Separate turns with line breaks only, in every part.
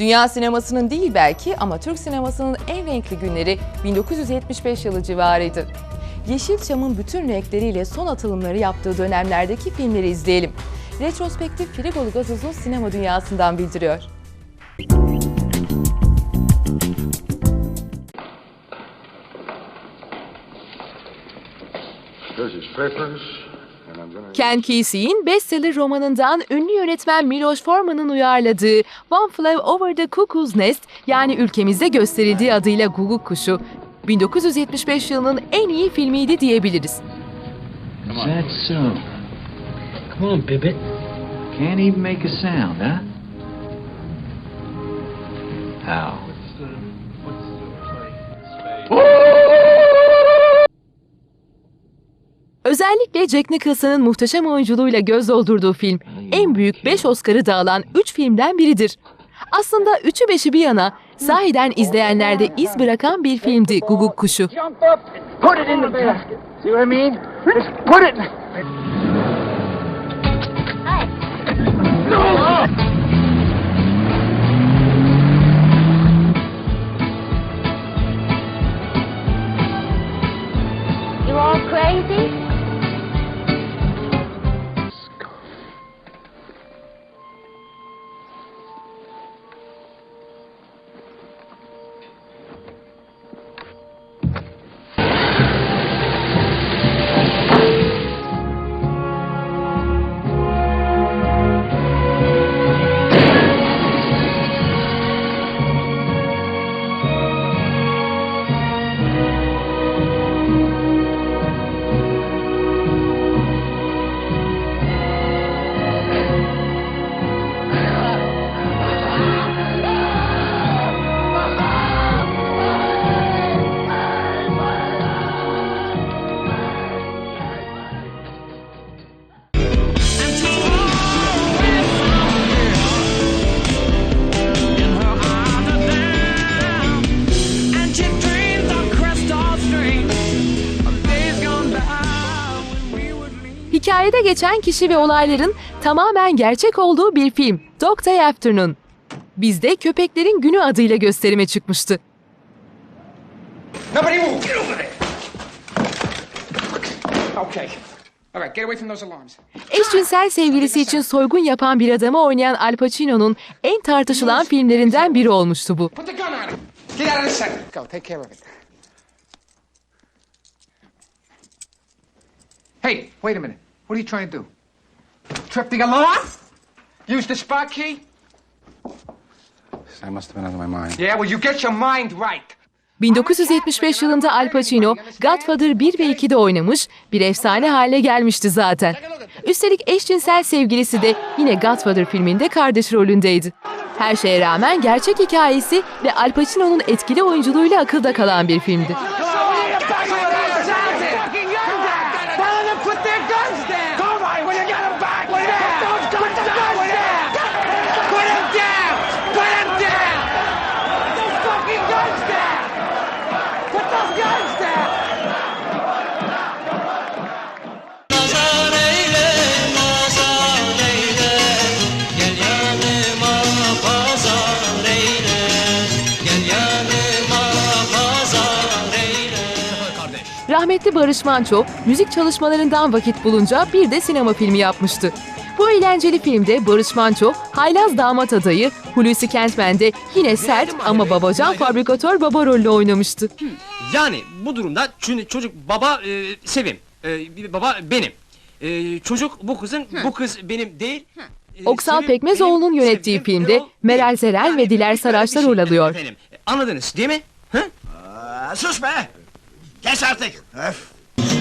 Dünya sinemasının değil belki ama Türk sinemasının en renkli günleri 1975 yılı civarıydı. Yeşilçam'ın bütün renkleriyle son atılımları yaptığı dönemlerdeki filmleri izleyelim. Retrospektif Frigolu Gazoz'un sinema dünyasından bildiriyor.
Here's his papers.
Ken Kesey'in bestseller romanından ünlü yönetmen Miloš Forman'ın uyarladığı One Flew Over the Cuckoo's Nest yani ülkemizde gösterildiği adıyla Guguk Kuşu 1975 yılının en iyi filmiydi diyebiliriz.
Is that so? Come on, Bibbit. Can't even make a sound, huh? How?
Özellikle Jack Nicholson'ın muhteşem oyunculuğuyla göz doldurduğu film. En büyük 5 Oscar'ı da alan 3 filmden biridir. Aslında üçü beşi bir yana sahiden izleyenlerde iz bırakan bir filmdi Guguk Kuşu.
And
geçen kişi ve olayların tamamen gerçek olduğu bir film Dog Day Afternoon. Bizde Köpeklerin Günü adıyla gösterime çıkmıştı.
Nobody move! Get over there! Okay. All right, get away from those alarms.
Eşcinsel sevgilisi için soygun yapan bir adamı oynayan Al Pacino'nun en tartışılan filmlerinden biri olmuştu bu.
Put the gun on him. Get out of this second. Go, take care of it. Hey, wait a minute. What are you trying to do? Trip the alarm? Use the spot key?
I must have been out of my mind.
Yeah, well, you get your mind right.
1975 yılında Al Pacino, Godfather 1 ve 2'de oynamış, bir efsane haline gelmişti zaten. Üstelik eşcinsel sevgilisi de yine Godfather filminde kardeş rolündeydi. Her şeye rağmen gerçek hikayesi ve Al Pacino'nun etkili oyunculuğuyla akılda kalan bir filmdi. Rahmetli Barış Manço, müzik çalışmalarından vakit bulunca bir de sinema filmi yapmıştı. Bu eğlenceli filmde Barış Manço, haylaz damat adayı Hulusi Kentmen'de yine sert ama babacan fabrikatör baba rolünü oynamıştı.
Yani bu durumda çünkü çocuk baba e, Sevim, e, bir baba benim. E, çocuk bu kızın, bu kız benim değil. E,
Oksal
Sevim
Pekmezoğlu'nun
benim,
yönettiği
Sevim
filmde
Erol
Meral
benim.
Zeren ve Diler
bir
Saraçlar
şey
rol alıyor.
Efendim, anladınız değil mi? Hı?
sus be! Kes artık! Öf!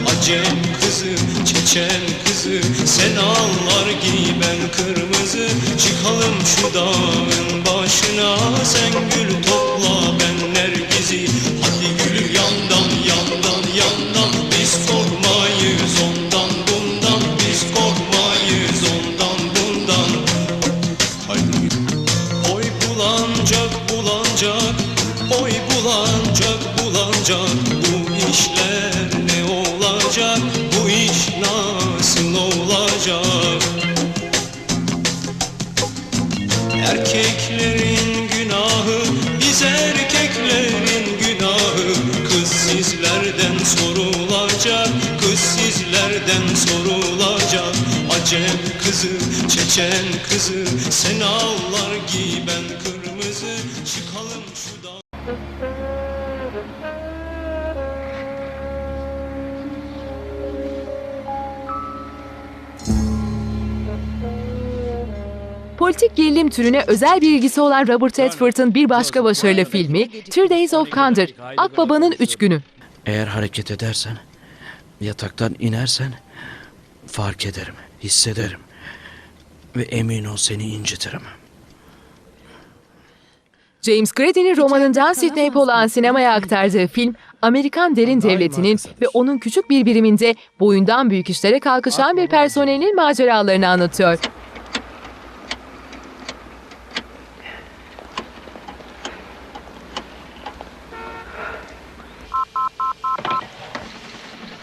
Acem kızı, çeçen kızı Sen ağlar giy ben kırmızı Çıkalım şu dağın başına Sen gül topla ben nergizi sizlerden sorulacak Kız sizlerden sorulacak Acem
kızı, Çeçen kızı Sen ağlar giben kırmızı Çıkalım şu dağ
Politik gerilim türüne özel bir ilgisi olan Robert Redford'un bir başka başarılı filmi Two Days of Thunder, Akbaba'nın Üç Günü.
Eğer hareket edersen, yataktan inersen fark ederim, hissederim ve emin ol seni incitirim.
James Grady'nin romanından Sidney Pollack'ın sinemaya aktardığı film, Amerikan derin devletinin ve onun küçük bir biriminde boyundan büyük işlere kalkışan bir personelin maceralarını anlatıyor.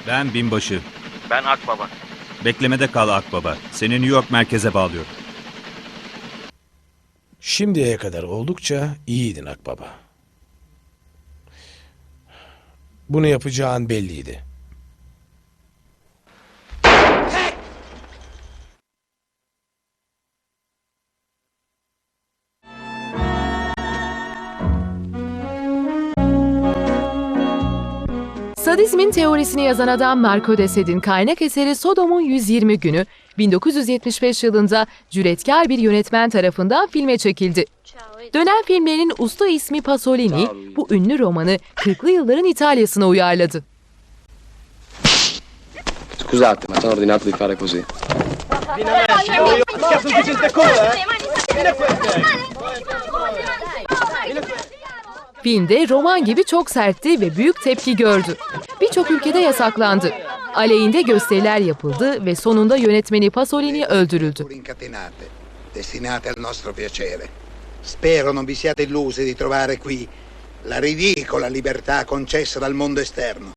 Ben binbaşı.
Ben Akbaba.
Beklemede kal Akbaba. Seni New York merkeze bağlıyorum.
Şimdiye kadar oldukça iyiydin Akbaba. Bunu yapacağın belliydi.
Sadizmin teorisini yazan adam Marco de Sade'in kaynak eseri Sodom'un 120 günü 1975 yılında cüretkar bir yönetmen tarafından filme çekildi. Dönem filmlerinin usta ismi Pasolini bu ünlü romanı 40'lı yılların İtalya'sına uyarladı.
Scusate, ma sono ordinato di fare così.
Filmde roman gibi çok sertti ve büyük tepki gördü. Birçok ülkede yasaklandı. Aleyhinde gösteriler yapıldı ve sonunda yönetmeni Pasolini öldürüldü.
Incatenate, destinate al nostro piacere. Spero non vi siate illuse di trovare qui la ridicola libertà concessa dal mondo esterno.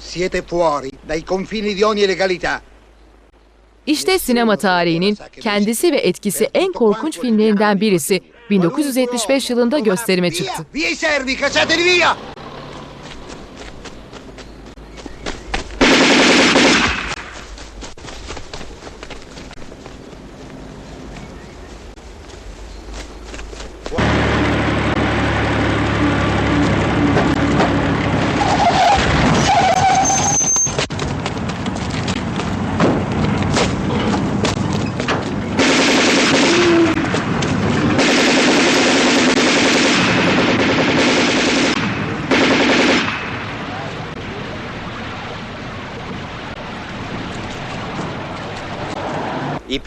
Siete fuori dai confini di ogni legalità.
İşte sinema tarihinin kendisi ve etkisi en korkunç filmlerinden birisi 1975 yılında gösterime çıktı.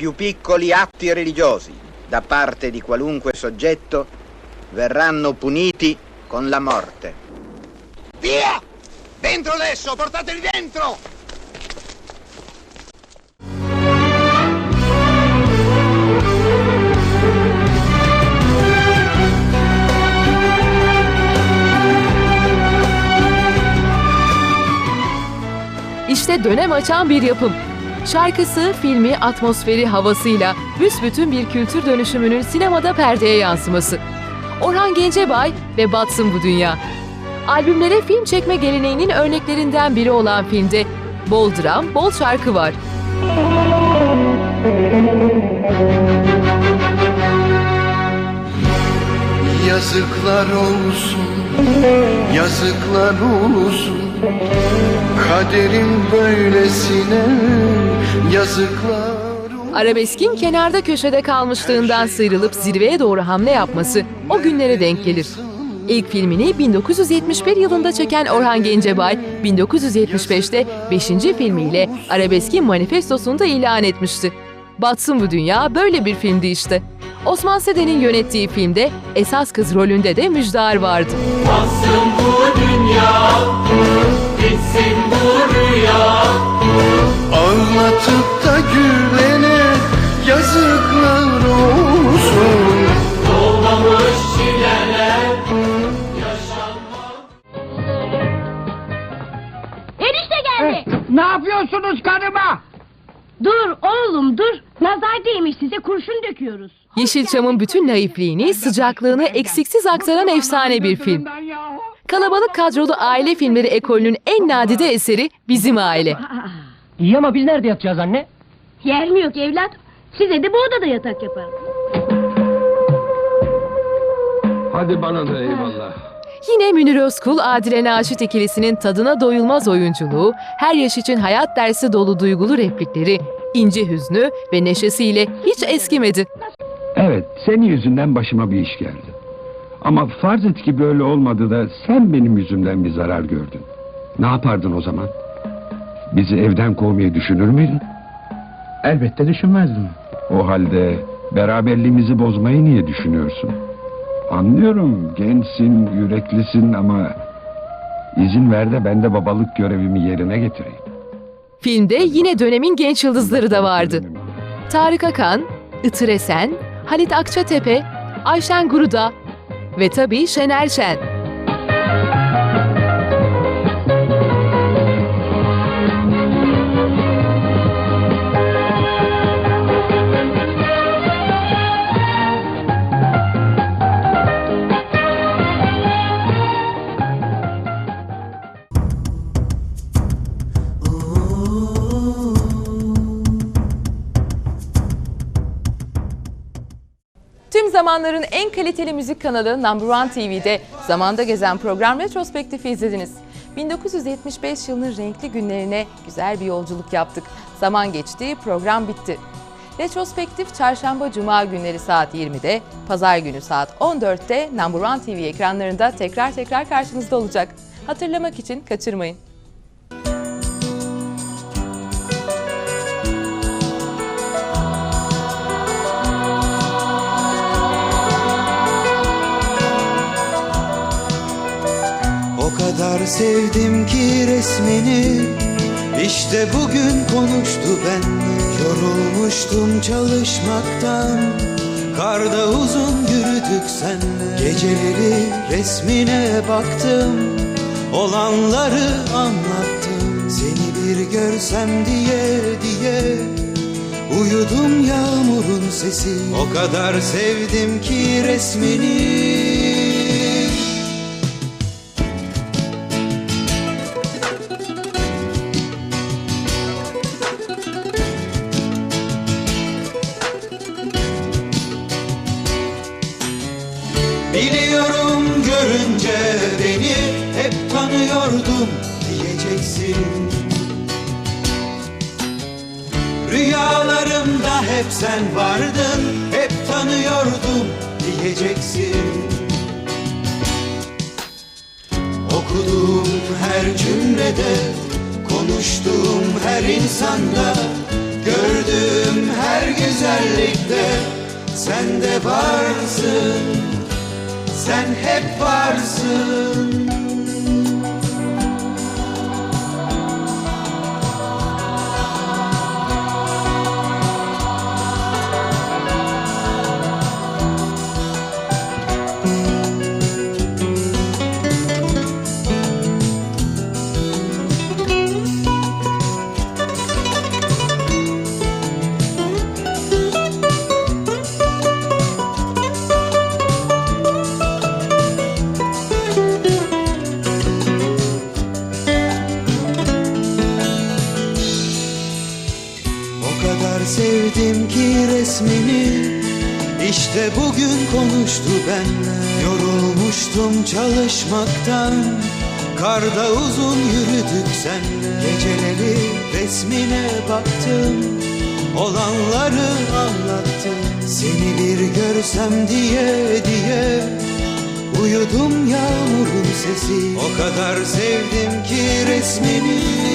Più piccoli atti religiosi da parte di qualunque soggetto verranno puniti con la morte.
Via! Dentro adesso, portateli dentro!
İşte dönem açan bir yapım. Şarkısı, filmi, atmosferi, havasıyla büsbütün bir kültür dönüşümünün sinemada perdeye yansıması. Orhan Gencebay ve Batsın Bu Dünya. Albümlere film çekme geleneğinin örneklerinden biri olan filmde bol dram, bol şarkı var.
Yazıklar olsun Yazıklar olsun Kaderim böylesine Yazıklar
Arabeskin kenarda köşede kalmışlığından sıyrılıp zirveye doğru hamle yapması o günlere denk gelir. İlk filmini 1971 yılında çeken Orhan Gencebay, 1975'te 5. filmiyle Arabeskin manifestosunu da ilan etmişti. Batsın bu dünya böyle bir filmdi işte. Osman Seden'in yönettiği filmde esas kız rolünde de Müjdar vardı.
Batsın bu dünya, bitsin bu rüya.
Ağlatıp da gülene Yazıklar olsun
Dolmamış çileler,
Enişte geldi.
Ne yapıyorsunuz karıma?
Dur oğlum dur. Nazar değmiş size kurşun döküyoruz.
Yeşilçam'ın bütün naifliğini, sıcaklığını eksiksiz aktaran efsane bir film. Kalabalık kadrolu aile filmleri ekolünün en nadide eseri Bizim Aile.
İyi ama biz nerede yatacağız anne?
Yer mi yok evladım? Size de bu odada yatak yaparım.
Hadi bana da eyvallah.
Yine Münir Özkul, Adile Naşit ikilisinin tadına doyulmaz oyunculuğu, her yaş için hayat dersi dolu duygulu replikleri, ince hüznü ve neşesiyle hiç eskimedi.
Senin yüzünden başıma bir iş geldi. Ama farz et ki böyle olmadı da sen benim yüzümden bir zarar gördün. Ne yapardın o zaman? Bizi evden kovmayı düşünür müydün?
Elbette düşünmezdim.
O halde beraberliğimizi bozmayı niye düşünüyorsun? Anlıyorum, gençsin, yüreklisin ama... izin ver de ben de babalık görevimi yerine getireyim.
Filmde yine dönemin genç yıldızları da vardı. Tarık Akan, Itır Esen, Halit Akçatepe, Ayşen Guruda ve tabii Şener Şen. Zamanların en kaliteli müzik kanalı Number One TV'de zamanda gezen program retrospektifi izlediniz. 1975 yılının renkli günlerine güzel bir yolculuk yaptık. Zaman geçti, program bitti. Retrospektif çarşamba cuma günleri saat 20'de, pazar günü saat 14'te Number One TV ekranlarında tekrar tekrar karşınızda olacak. Hatırlamak için kaçırmayın.
Sevdim ki resmini. İşte bugün konuştu benle Yorulmuştum çalışmaktan. Karda uzun yürüdük senle. Geceleri resmine baktım. Olanları anlattım. Seni bir görsem diye diye. Uyudum yağmurun sesi. O kadar sevdim ki resmini Rüyalarımda hep sen vardın hep tanıyordum diyeceksin. Okuduğum her cümlede konuştuğum her insanda Gördüğüm her güzellikte sen de varsın sen hep varsın İşte bugün konuştu benle. Yorulmuştum çalışmaktan. Karda uzun yürüdük senle. Geceleri resmine baktım. Olanları anlattım. Seni bir görsem diye diye. Uyudum yağmurun sesi. O kadar sevdim ki resmini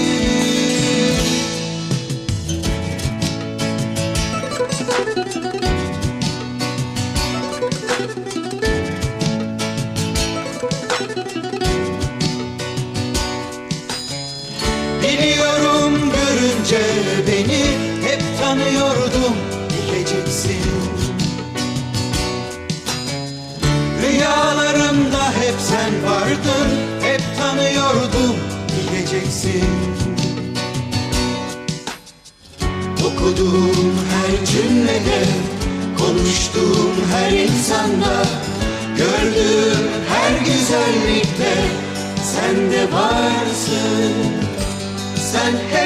konuştuğum her insanda Gördüğüm her güzellikte sen de varsın. Sen hep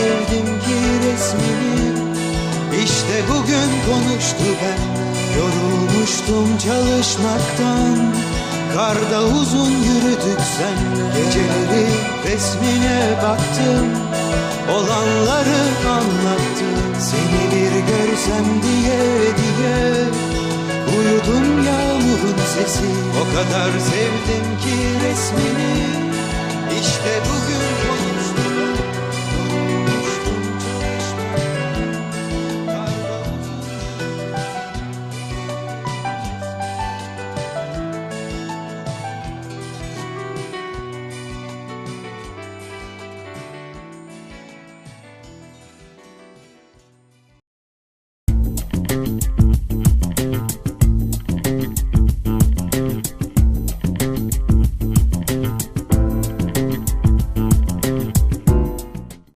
sevdim ki resmini İşte bugün konuştu ben. Yorulmuştum çalışmaktan. Karda uzun yürüdük senle Geceleri resmine baktım. Olanları anlattım. Seni bir görsem diye diye. Uyudum yağmurun sesi. O kadar sevdim ki resmini. İşte bugün